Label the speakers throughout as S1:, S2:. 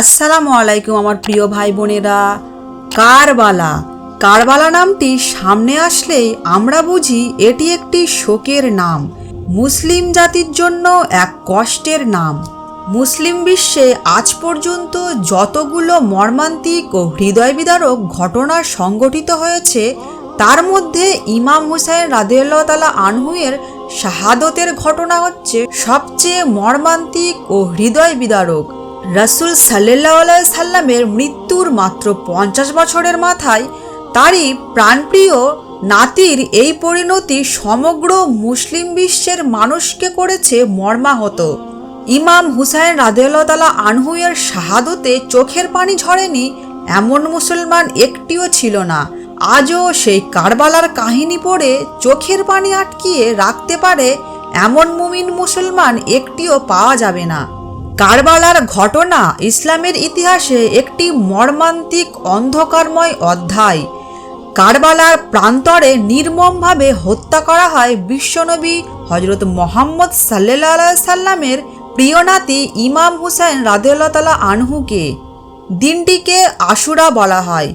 S1: আসসালামু আলাইকুম আমার প্রিয় ভাই বোনেরা। কারবালা। কারবালা নামটি সামনে আসলেই আমরা বুঝি এটি একটি শোকের নাম। মুসলিম জাতির জন্য এক কষ্টের নাম। মুসলিম বিশ্বে আজ পর্যন্ত যতগুলো মর্মান্তিক ও হৃদয় বিদারক ঘটনা সংঘটিত হয়েছে, তার মধ্যে ইমাম হুসাইন রাদিয়াল্লাহ তালা আনহুয়ের শাহাদতের ঘটনা হচ্ছে সবচেয়ে মর্মান্তিক ও হৃদয় বিদারক রাসুল সাল্লাহ সাল্লামের মৃত্যুর মাত্র পঞ্চাশ বছরের মাথায় তারই প্রাণপ্রিয় নাতির এই পরিণতি সমগ্র মুসলিম বিশ্বের মানুষকে করেছে মর্মাহত। ইমাম হুসাইন রাদেলতালা আনহুয়ের শাহাদতে চোখের পানি ঝরেনি, এমন মুসলমান একটিও ছিল না। আজও সেই কারবালার কাহিনী পড়ে চোখের পানি আটকিয়ে রাখতে পারে এমন মুমিন মুসলমান একটিও পাওয়া যাবে না। কারবালার ঘটনা ইসলামের ইতিহাসে একটি মর্মান্তিক অন্ধকারময় অধ্যায়। কারবালার প্রান্তরে নির্মমভাবে হত্যা করা হয় বিশ্বনবী হজরত মোহাম্মদ সাল্লাহ সাল্লামের প্রিয় নাতি ইমাম হুসাইন রাদেল্লা আনহুকে। দিনটিকে আশুরা বলা হয়।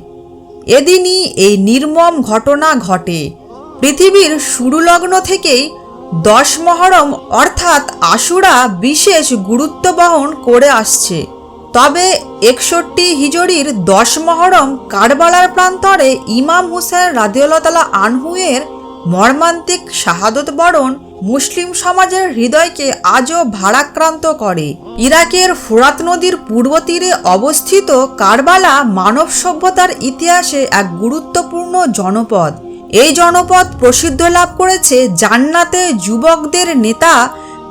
S1: এদিনই এই নির্মম ঘটনা ঘটে। পৃথিবীর শুরুলগ্ন থেকেই দশ মহরম অর্থাৎ আশুরা বিশেষ গুরুত্ব বহন করে আসছে। তবে একষট্টি হিজড়ির দশ মহরম কারবালার প্রান্তরে ইমাম হুসেন রাদিউল্লাহ আনহুয়ের মর্মান্তিক শাহাদত বরণ মুসলিম সমাজের হৃদয়কে আজও ভারাক্রান্ত করে। ইরাকের ফোরাত নদীর পূর্ব তীরে অবস্থিত কারবালা মানব সভ্যতার ইতিহাসে এক গুরুত্বপূর্ণ জনপদ। এই জনপদ প্রসিদ্ধ লাভ করেছে জান্নাতে যুবকদের নেতা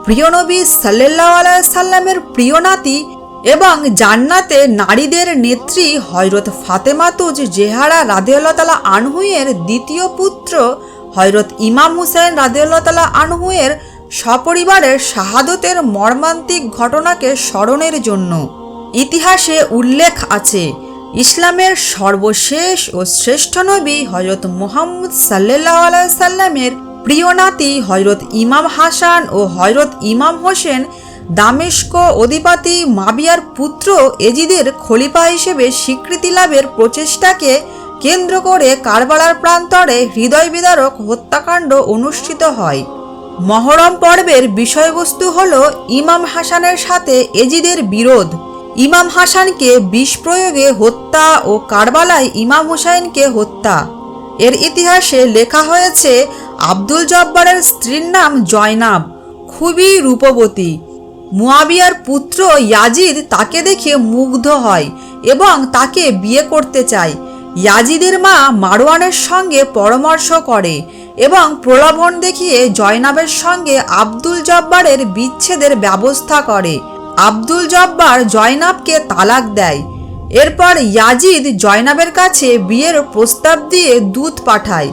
S1: প্রিয়নবী সাল্লাহ সাল্লামের প্রিয় নাতি এবং জান্নাতে নারীদের নেত্রী হজরত ফাতেমাতুজ জেহারা রাদেউল্লাহ আনহুয়ের দ্বিতীয় পুত্র হজরত ইমাম হুসেন রাদেউল্লাহ আনহুয়ের সপরিবারের শাহাদতের মর্মান্তিক ঘটনাকে স্মরণের জন্য। ইতিহাসে উল্লেখ আছে ইসলামের সর্বশেষ ও শ্রেষ্ঠ নবী হজরত মোহাম্মদ সাল্লাহ সাল্লামের প্রিয় নাতি হজরত ইমাম হাসান ও হজরত ইমাম হোসেন দামেস্ক অধিপতি মাবিয়ার পুত্র এজিদের খলিফা হিসেবে স্বীকৃতি লাভের প্রচেষ্টাকে কেন্দ্র করে কারবালার প্রান্তরে হৃদয় বিদারক হত্যাকাণ্ড অনুষ্ঠিত হয়। মহরম পর্বের বিষয়বস্তু হল ইমাম হাসানের সাথে এজিদের বিরোধ। ইমাম হাসানকে বিষ প্রয়োগে হত্যা ও কারবালায় ইমাম হুসাইনকে হত্যা। এর ইতিহাসে লেখা হয়েছে, আব্দুল জব্বারের স্ত্রীর নাম জয়নাব, খুবই রূপবতী। মুয়াবিয়ার পুত্র ইয়াজিদ তাকে দেখে মুগ্ধ হয় এবং তাকে বিয়ে করতে চায়। ইয়াজিদের মা মারওয়ানের সঙ্গে পরামর্শ করে এবং প্রলোভন দেখিয়ে জয়নাবের সঙ্গে আব্দুল জব্বারের বিচ্ছেদের ব্যবস্থা করে। আব্দুল জব্বার জয়নাবকে তালাক দেয়। এরপর ইয়াজিদ জয়নাবের কাছে বিয়ের প্রস্তাব দিয়ে দূত পাঠায়।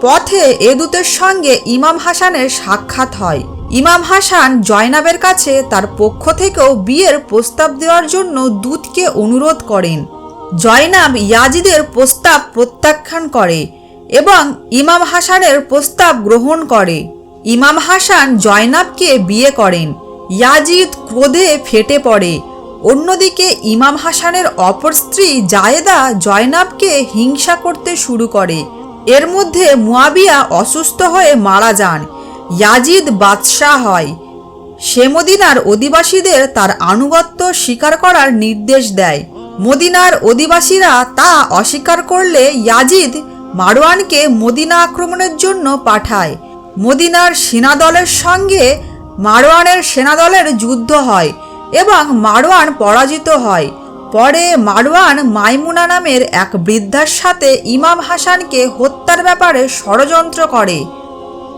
S1: পথে এ দূতের সঙ্গে ইমাম হাসানের সাক্ষাৎ হয়। ইমাম হাসান জয়নাবের কাছে তার পক্ষ থেকেও বিয়ের প্রস্তাব দেওয়ার জন্য দূতকে অনুরোধ করেন। জয়নাব ইয়াজিদের প্রস্তাব প্রত্যাখ্যান করে এবং ইমাম হাসানের প্রস্তাব গ্রহণ করে। ইমাম হাসান জয়নাবকে বিয়ে করেন। ইয়াজিদ ক্রোধে ফেটে পড়ে। অন্যদিকে ইমাম হাসানের অপর স্ত্রী জায়েদা জয়নাবকে হিংসা করতে শুরু করে। এর মধ্যে মুয়াবিয়া অসুস্থ হয়ে মারা যান। ইয়াজিদ বাদশাহ হয়। সে মদিনার অধিবাসীদের তার আনুগত্য স্বীকার করার নির্দেশ দেয়। মদিনার অধিবাসীরা তা অস্বীকার করলে ইয়াজিদ মারওয়ানকে মদিনা আক্রমণের জন্য পাঠায়। মদিনার সেনাদলের সঙ্গে মারওয়ানের সেনাদলের যুদ্ধ হয় এবং মারওয়ান পরাজিত হয়। পরে মারওয়ান মাইমুনা নামের এক বৃদ্ধার সাথে ইমাম হাসানকে হত্যার ব্যাপারে ষড়যন্ত্র করে।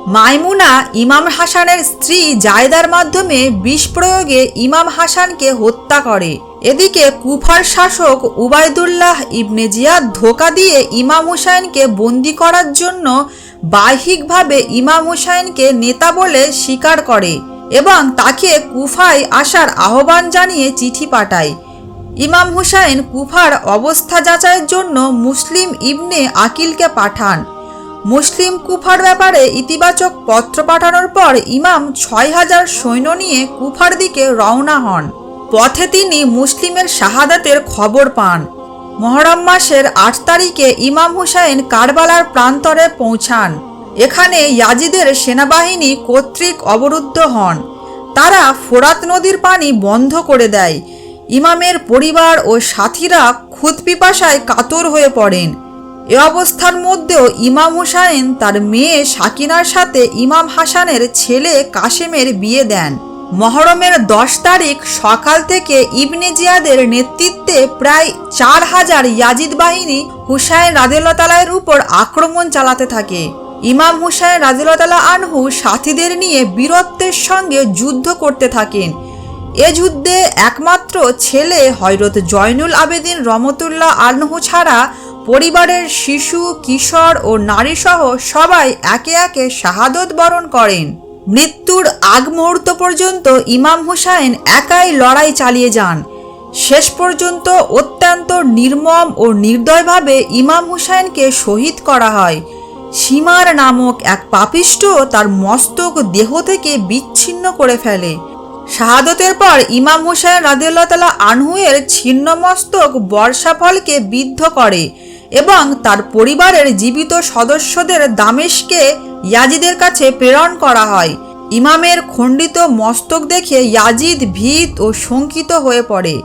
S1: মাইমুনা ইমাম হাসানের স্ত্রী জায়দার মাধ্যমে বিষ প্রয়োগে ইমাম হাসানকে হত্যা করে। এদিকে কুফার শাসক উবায়দুল্লাহ ইবনে জিয়াদ ধোকা দিয়ে ইমাম হুসাইনকে বন্দি করার জন্য বাহ্যিকভাবে ইমাম হুসাইনকে নেতা বলে স্বীকার করে এবং তাকে কুফায় আসার আহ্বান জানিয়ে চিঠি পাঠায়। ইমাম হুসাইন কুফার অবস্থা যাচাইয়ের জন্য মুসলিম ইবনে আকিলকে পাঠান। মুসলিম কুফার ব্যাপারে ইতিবাচক পত্র পাঠানোর পর ইমাম ছয় হাজার সৈন্য নিয়ে কুফার দিকে রওনা হন। পথে তিনি মুসলিমের শাহাদাতের খবর পান। মহরম মাসের আট তারিখে ইমাম হুসাইন কারবালার প্রান্তরে পৌঁছান। এখানে ইয়াজিদের সেনাবাহিনী কর্তৃক অবরুদ্ধ হন। তারা ফোরাত নদীর পানি বন্ধ করে দেয়। ইমামের পরিবার ও সাথীরা খুদ পিপাসায় কাতর হয়ে পড়েন। এ অবস্থার মধ্যেও ইমাম হুসাইন তার মেয়ে সাকিনার সাথে ইমাম হাসানের ছেলে কাশেমের বিয়ে দেন। মহরমের দশ তারিখ সকাল থেকে ইবনে জিয়াদের নেতৃত্বে প্রায় চার হাজার ইয়াজিদ বাহিনী হুসাইন রাজেলতালায়ের উপর আক্রমণ চালাতে থাকে। ইমাম হুসাইন রাজেলতালা আনহু সাথীদের নিয়ে বীরত্বের সঙ্গে যুদ্ধ করতে থাকেন। এ যুদ্ধে একমাত্র ছেলে হয়রত জয়নুল আবেদিন রমতুল্লাহ আনহু ছাড়া পরিবারের শিশু, কিশোর ও নারীসহ সবাই একে একে শাহাদত বরণ করেন। মৃত্যুর আগ মুহূর্ত পর্যন্ত ইমাম হুসাইন একাই লড়াই চালিয়ে যান। শেষ পর্যন্ত অত্যন্ত নির্মম ও নির্দয়ভাবে ইমাম হুসাইনকে শহীদ করা হয়। সীমার নামক এক পাপিষ্ট তার মস্তক দেহ থেকে বিচ্ছিন্ন করে ফেলে। শাহাদতের পর ইমাম হুসাইন রাদিউল্লাহ তালা আনহুয়ের ছিন্ন মস্তক বর্ষাফলকে বিদ্ধ করে এবং তার পরিবারের জীবিত সদস্যদের দামেশকে ইয়াজিদের কাছে প্রেরণ করা হয়। ইমামের খণ্ডিত মস্তক দেখে ইয়াজিদ ভীত ও শঙ্কিত হয়ে পড়ে।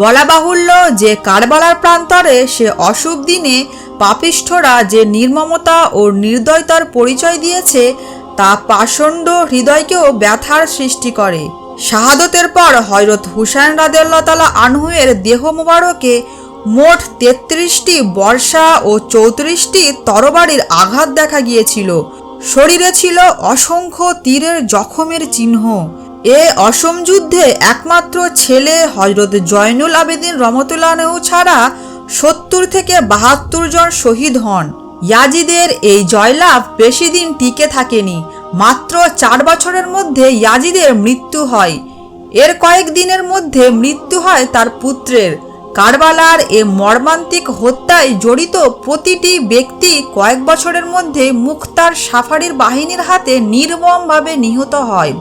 S1: বলা বাহুল্য যে কারবালার প্রান্তরে সে অশুভ দিনে পাপিষ্ঠরা যে নির্মমতা ও নির্দয়তার পরিচয় দিয়েছে, তা পাষণ্ড হৃদয়কেও ব্যথার সৃষ্টি করে। শাহাদতের পর হজরত হুসাইন রাদেল্লা তালা আনহুয়ের দেহ মোবারকে মোট তেত্রিশটি বর্ষা ও চৌত্রিশটি তরবারির আঘাত দেখা গিয়েছিল। শরীরে ছিল অসংখ্য তীরের জখমের চিহ্ন। এ অসম যুদ্ধে একমাত্র ছেলে হজরত জয়নুল আবেদিন রমতুল্লাহ ছাড়া সত্তর থেকে বাহাত্তর জন শহীদ হন। ইয়াজিদের এই জয়লাভ বেশি দিন টিকে থাকেনি। মাত্র চার বছরের মধ্যে ইয়াজিদের মৃত্যু হয়। এর কয়েক দিনের মধ্যে মৃত্যু হয় তার পুত্রের। কারবালার এ মর্মান্তিক হত্যায় জড়িত প্রতিটি ব্যক্তি কয়েক বছরের মধ্যে মুক্তার সাফারির বাহিনীর হাতে নির্মমভাবে নিহত হয়।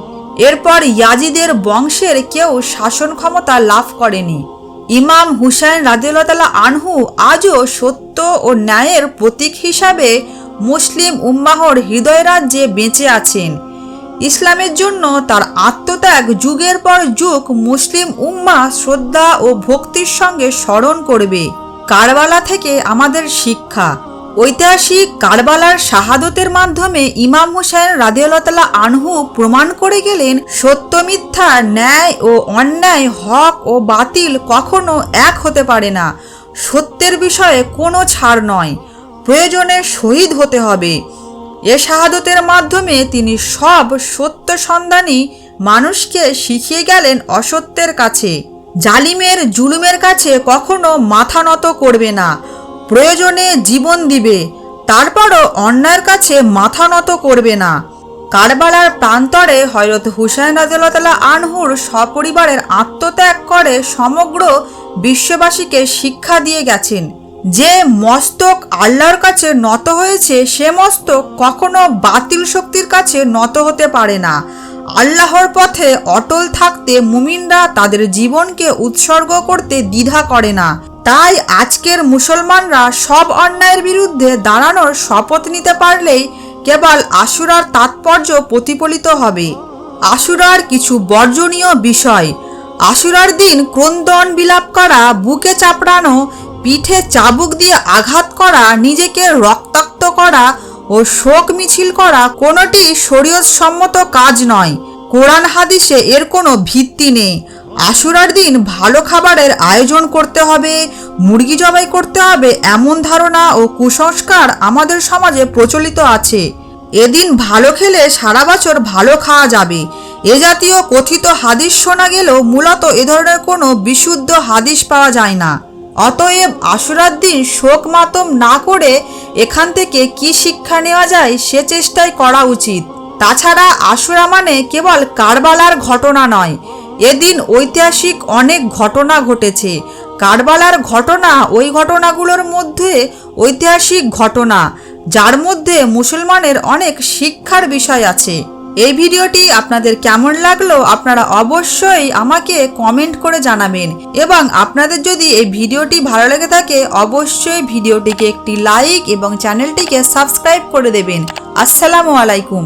S1: এরপর ইয়াজিদের বংশের কেউ শাসন ক্ষমতা লাভ করেনি। ইমাম হুসাইন রাদিউল্লাহ আনহু আজও সত্য ও ন্যায়ের প্রতীক হিসাবে মুসলিম উম্মাহর হৃদয় রাজ্যে বেঁচে আছেন। ইসলামের জন্য তার আত্মত্যাগ যুগের পর যুগ মুসলিম উম্মা শ্রদ্ধা ও ভক্তির সঙ্গে স্মরণ করবে। কারবালা থেকে আমাদের শিক্ষা। ঐতিহাসিক কারবালার শাহাদতের মাধ্যমে ইমাম হুসাইন রাদিয়াল্লাহ আনহু প্রমাণ করে গেলেন, সত্য মিথ্যা, ন্যায় ও অন্যায়, হক ও বাতিল কখনো এক হতে পারে না। সত্যের বিষয়ে কোনো ছাড় নয়। প্রয়োজনে শহীদ হতে হবে। এ শাহাদতের মাধ্যমে তিনি সব সত্য সন্ধানী মানুষকে শিখিয়ে গেলেন অসত্যের কাছে। জালিমের, জুলুমের কাছে কখনো মাথা নত করবে না। প্রয়োজনে জীবন দিবে, তারপরও অন্যায়ের কাছে মাথা নত করবে না। কারবালার প্রান্তরে হয়রত হুসাইন রাজা আনহুর সপরিবারের আত্মত্যাগ করে সমগ্র বিশ্ববাসীকে শিক্ষা দিয়ে গেছেন। যে মস্তক আল্লাহর কাছে নত হয়েছে, সে মস্তক কখনো বাতিল শক্তির কাছে নত হতে পারে না। আল্লাহর পথে অটল থাকতে মুমিনরা তাদের জীবনকে উৎসর্গ করতে দ্বিধা করে না। তাই আজকের মুসলমানরা সব অন্যায়ের বিরুদ্ধে দাঁড়ানোর শপথ নিতে পারলেই কেবল আশুরার তাৎপর্য প্রতিফলিত হবে। আশুরার কিছু বর্জনীয় বিষয়। আশুরার দিন ক্রন্দন বিলাপ করা, বুকে চাপড়ানো পিঠে চাবুক দিয়ে আঘাত করা, নিজেকে রক্তাক্ত করা ও শোক মিছিল করা কোনোটি শরীয়তসম্মত কাজ নয়। কোরআন হাদিসে এর কোনো ভিত্তি নেই। আশুরার দিন ভালো খাবারের আয়োজন করতে হবে, মুরগি জবাই করতে হবে এমন ধারণা ও কুসংস্কার আমাদের সমাজে প্রচলিত আছে। এদিন ভালো খেলে সারা বছর ভালো খাওয়া যাবে। এ জাতীয় কথিত হাদিস শোনা গেলেও মূলত এ ধরনের কোনো বিশুদ্ধ হাদিস পাওয়া যায় না। অতএব আশুরার দিন শোক মাতম না করে এখান থেকে কি শিক্ষা নেওয়া যায় সে চেষ্টাই করা উচিত। তাছাড়া আশুরা মানে কেবল কারবালার ঘটনা নয়, এদিন ঐতিহাসিক অনেক ঘটনা ঘটেছে। কারবালার ঘটনা ওই ঘটনাগুলোর মধ্যে ঐতিহাসিক ঘটনা, যার মধ্যে মুসলমানের অনেক শিক্ষার বিষয় আছে। এই ভিডিওটি আপনাদের কেমন লাগল আপনারা অবশ্যই আমাকে কমেন্ট করে জানাবেন। এবং আপনাদের যদি এই ভিডিওটি ভালো লেগে থাকে, অবশ্যই ভিডিওটিকে একটি লাইক এবং চ্যানেলটিকে সাবস্ক্রাইব করে দেবেন। আসসালামু আলাইকুম।